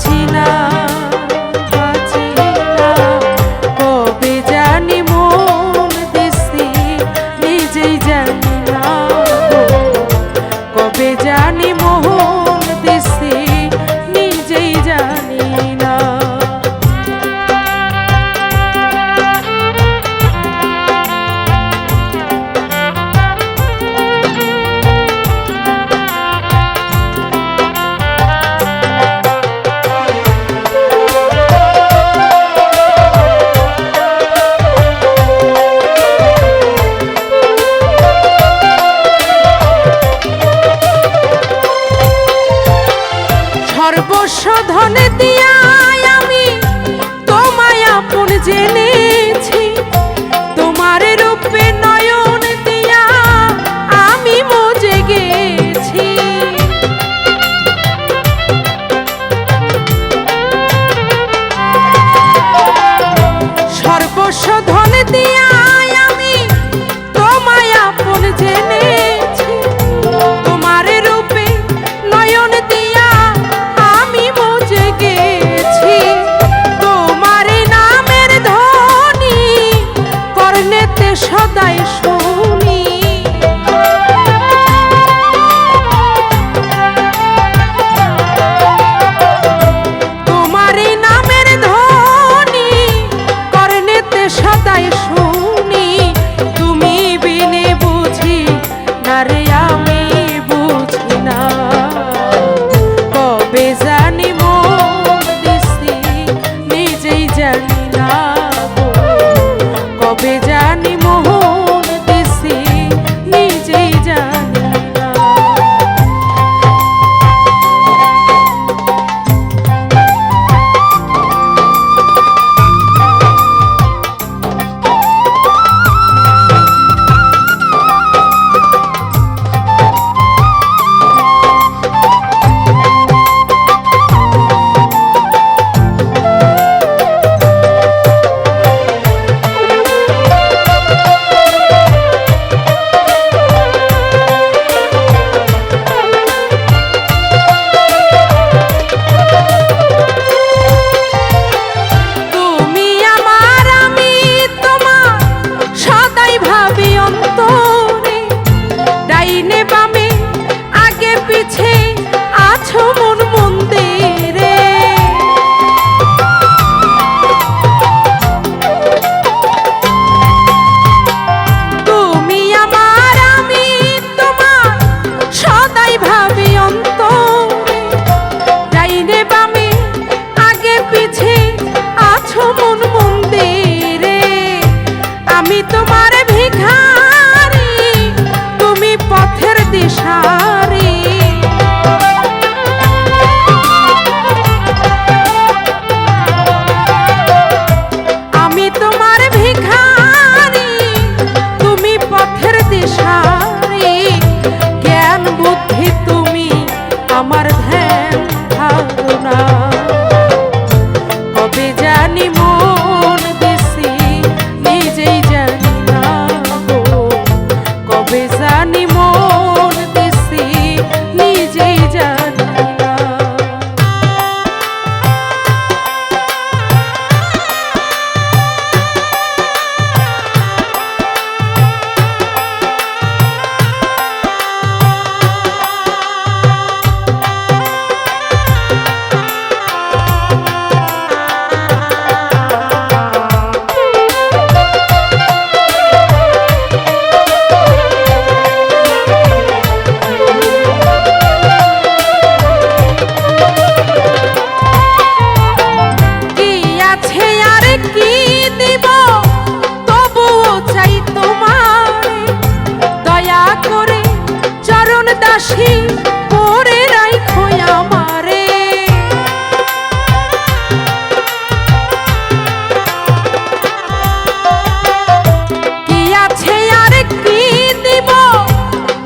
কাছে আছো মন Anymore. দাসী পরে রাইখো আমারে। কি আছে আর কি দিব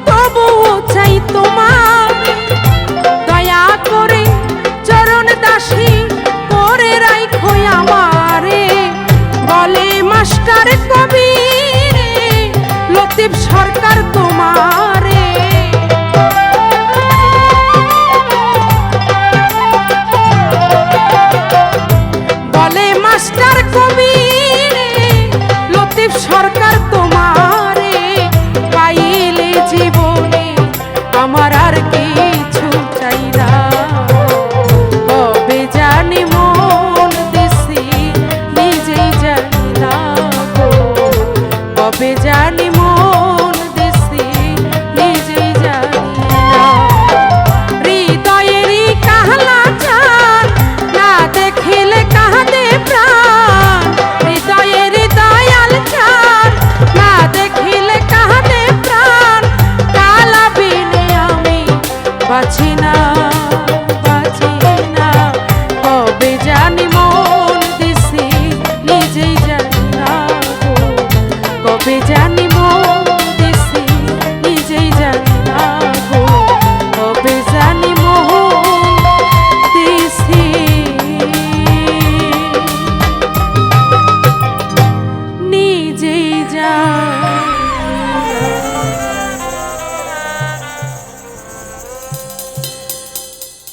তবু চাই তোমার। দয়া করে চরণ দাসী, পরে রাইখো আমারে। বলে মাস্টার কবি লতিফ সরকার তোমারে। কবে জানি মন দেশে নিজেই জানি না। হৃদয়েরই কাহলা চান না দেখিলে কাহাতে প্রাণ। হৃদয়ের দয়াল চান না দেখিলে কাহাতে প্রাণ। কালা বিনে আমি বাঁচি না বাঁচি না। কবে জানি মন জানি